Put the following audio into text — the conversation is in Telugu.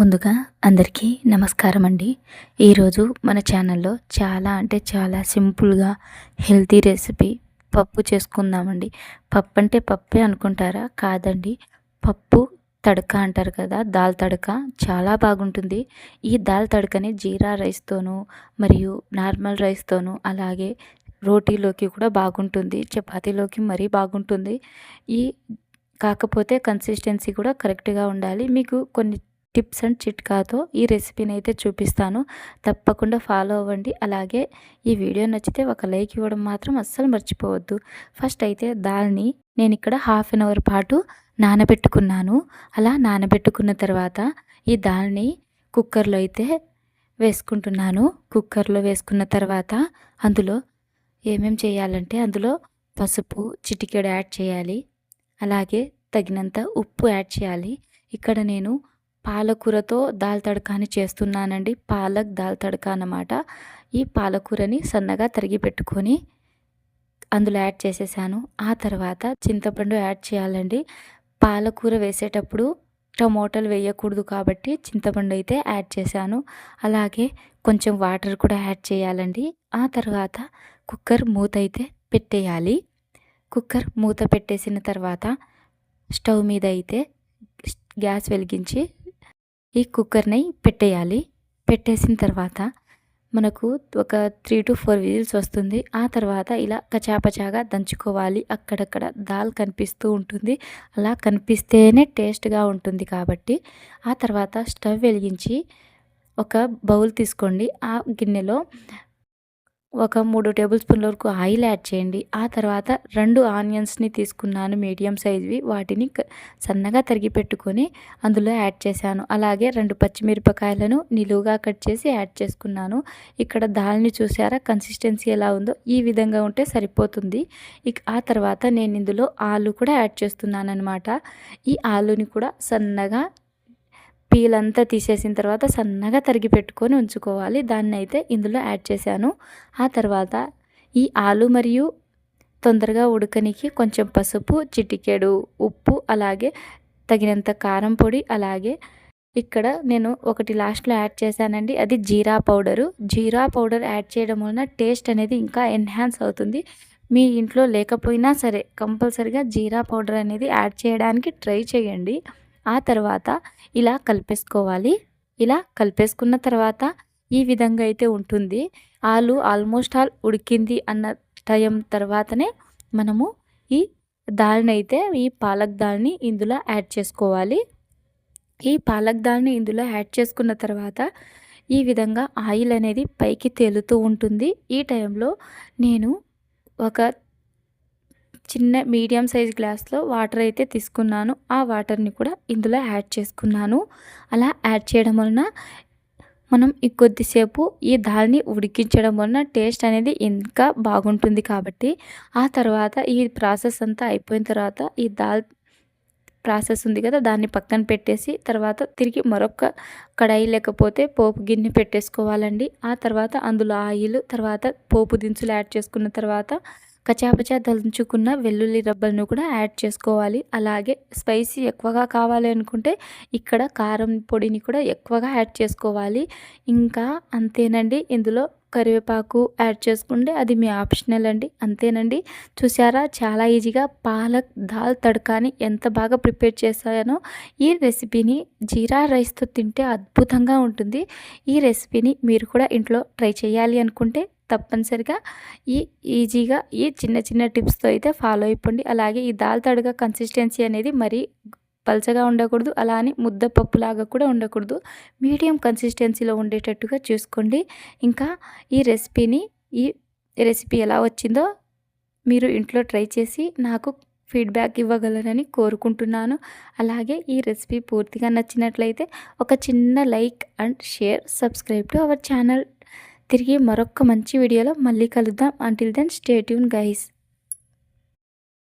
ముందుగా అందరికీ నమస్కారం అండి ఈరోజు మన ఛానల్లో చాలా అంటే చాలా సింపుల్గా హెల్తీ రెసిపీ పప్పు చేసుకుందామండి. పప్పు అంటే పప్పే అనుకుంటారా? కాదండి. పప్పు తడక అంటారు కదా దాల్ తడక చాలా బాగుంటుంది. ఈ దాల్ తడకని జీరా రైస్తోనూ మరియు నార్మల్ రైస్తోనూ అలాగే రోటీలోకి కూడా బాగుంటుంది. చపాతీలోకి మరీ బాగుంటుంది. ఈ కాకపోతే కన్సిస్టెన్సీ కూడా కరెక్ట్గా ఉండాలి. మీకు కొన్ని టిప్స్ అండ్ చిట్కాతో ఈ రెసిపీని అయితే చూపిస్తాను. తప్పకుండా ఫాలో అవ్వండి. అలాగే ఈ వీడియో నచ్చితే ఒక లైక్ ఇవ్వడం మాత్రం అస్సలు మర్చిపోవద్దు. ఫస్ట్ అయితే దాల్ని నేను ఇక్కడ హాఫ్ అన్ అవర్ పాటు నానబెట్టుకున్నాను. అలా నానబెట్టుకున్న తర్వాత ఈ దాల్ని కుక్కర్లో అయితే వేసుకుంటున్నాను. కుక్కర్లో వేసుకున్న తర్వాత అందులో ఏమేం చేయాలంటే అందులో పసుపు చిటికెడు యాడ్ చేయాలి. అలాగే తగినంత ఉప్పు యాడ్ చేయాలి. ఇక్కడ నేను పాలకూరతో దాల్ తడకాని చేస్తున్నానండి. పాలక్ దాల్ తడక అన్నమాట. ఈ పాలకూరని సన్నగా తరిగి పెట్టుకొని అందులో యాడ్ చేసేసాను. ఆ తర్వాత చింతపండు యాడ్ చేయాలండి. పాలకూర వేసేటప్పుడు టమోటాలు వేయకూడదు కాబట్టి చింతపండు అయితే యాడ్ చేశాను. అలాగే కొంచెం వాటర్ కూడా యాడ్ చేయాలండి. ఆ తర్వాత కుక్కర్ మూత అయితే పెట్టేయాలి. కుక్కర్ మూత పెట్టేసిన తర్వాత స్టవ్ మీద అయితే గ్యాస్ వెలిగించి ఈ కుక్కర్ని పెట్టేయాలి. పెట్టేసిన తర్వాత మనకు ఒక త్రీ టు ఫోర్ విజిల్స్ వస్తుంది. ఆ తర్వాత ఇలా కచాపచాగా దంచుకోవాలి. అక్కడక్కడ దాల్ కనిపిస్తూ ఉంటుంది. అలా కనిపిస్తేనే టేస్ట్గా ఉంటుంది కాబట్టి ఆ తర్వాత స్టవ్ వెలిగించి ఒక బౌల్ తీసుకోండి. ఆ గిన్నెలో ఒక మూడు టేబుల్ స్పూన్ల వరకు ఆయిల్ యాడ్ చేయండి. ఆ తర్వాత రెండు ఆనియన్స్ని తీసుకున్నాను మీడియం సైజ్వి. వాటిని సన్నగా తరిగి పెట్టుకొని అందులో యాడ్ చేశాను. అలాగే రెండు పచ్చిమిరపకాయలను నిలువుగా కట్ చేసి యాడ్ చేసుకున్నాను. ఇక్కడ దాల్ని చూసారా? కన్సిస్టెన్సీ ఎలా ఉందో ఈ విధంగా ఉంటే సరిపోతుంది. ఇక ఆ తర్వాత నేను ఇందులో ఆలు కూడా యాడ్ చేస్తున్నాను అనమాట ఈ ఆలుని కూడా సన్నగా పీల్ అంతా తీసేసిన తర్వాత సన్నగా తరిగి పెట్టుకొని ఉంచుకోవాలి. దాన్ని అయితే ఇందులో యాడ్ చేశాను. ఆ తర్వాత ఈ ఆలు మరియు తొందరగా ఉడకనికి కొంచెం పసుపు చిటికెడు ఉప్పు అలాగే తగినంత కారం పొడి అలాగే ఇక్కడ నేను ఒకటి లాస్ట్లో యాడ్ చేశానండి. అది jeera powder. Jeera powder add చేయడం వలన టేస్ట్ అనేది ఇంకా ఎన్హాన్స్ అవుతుంది. మీ ఇంట్లో లేకపోయినా సరే కంపల్సరిగా జీరా పౌడర్ అనేది యాడ్ చేయడానికి ట్రై చేయండి. ఆ తర్వాత ఇలా కలిపేసుకోవాలి. ఇలా కలిపేసుకున్న తర్వాత ఈ విధంగా అయితే ఉంటుంది. ఆలు ఆల్మోస్ట్ ఆల్ ఉడికింది అన్న టైం తర్వాతనే మనము ఈ దాల్ని అయితే ఈ పాలక్ దాల్ని ఇందులో యాడ్ చేసుకోవాలి. ఈ పాలక్ దాల్ని ఇందులో యాడ్ చేసుకున్న తర్వాత ఈ విధంగా ఆయిల్ అనేది పైకి తేలుతూ ఉంటుంది. ఈ టైంలో నేను ఒక చిన్న మీడియం సైజ్ గ్లాస్లో వాటర్ అయితే తీసుకున్నాను. ఆ వాటర్ని కూడా ఇందులో యాడ్ చేసుకున్నాను. అలా యాడ్ చేయడం వలన మనం ఈ కొద్దిసేపు ఈ దాల్ని ఉడికించడం వలన టేస్ట్ అనేది ఇంకా బాగుంటుంది కాబట్టి ఆ తర్వాత ఈ ప్రాసెస్ అంతా అయిపోయిన తర్వాత ఈ దాల్ ప్రాసెస్ ఉంది కదా దాన్ని పక్కన పెట్టేసి తర్వాత తిరిగి మరొక కడాయి లేకపోతే పోపు గిన్నె పెట్టేసుకోవాలండి. ఆ తర్వాత అందులో ఆయిల్ తర్వాత పోపు దినుసులు యాడ్ చేసుకున్న తర్వాత కచాపచా దంచుకున్న వెల్లుల్లి రబ్బలను కూడా యాడ్ చేసుకోవాలి. అలాగే స్పైసీ ఎక్కువగా కావాలి అనుకుంటే ఇక్కడ కారం పొడిని కూడా ఎక్కువగా యాడ్ చేసుకోవాలి. ఇంకా అంతేనండి. ఇందులో కరివేపాకు యాడ్ చేసుకుంటే అది మీ ఆప్షనల్ అండి. అంతేనండి. చూసారా చాలా ఈజీగా పాలక్ దాల్ తడకాని ఎంత బాగా ప్రిపేర్ చేశానో ఈ రెసిపీని జీరా రైస్తో తింటే అద్భుతంగా ఉంటుంది. ఈ రెసిపీని మీరు కూడా ఇంట్లో ట్రై చేయాలి అనుకుంటే తప్పనిసరిగా ఈ ఈజీగా ఈ చిన్న చిన్న టిప్స్తో అయితే ఫాలో అయిపోండి. అలాగే ఈ దాల్ తడక కన్సిస్టెన్సీ అనేది మరీ పలచగా ఉండకూడదు అలా అని ముద్దపప్పులాగా కూడా ఉండకూడదు. మీడియం కన్సిస్టెన్సీలో ఉండేటట్టుగా చూసుకోండి. ఇంకా ఈ రెసిపీని ఈ రెసిపీ ఎలా వచ్చిందో మీరు ఇంట్లో ట్రై చేసి నాకు ఫీడ్బ్యాక్ ఇవ్వగలరని కోరుకుంటున్నాను. అలాగే ఈ రెసిపీ పూర్తిగా నచ్చినట్లయితే ఒక చిన్న like and share subscribe to our channel. తిరిగి మరొక మంచి వీడియోలో మళ్ళీ కలుద్దాం. Until then stay tune guys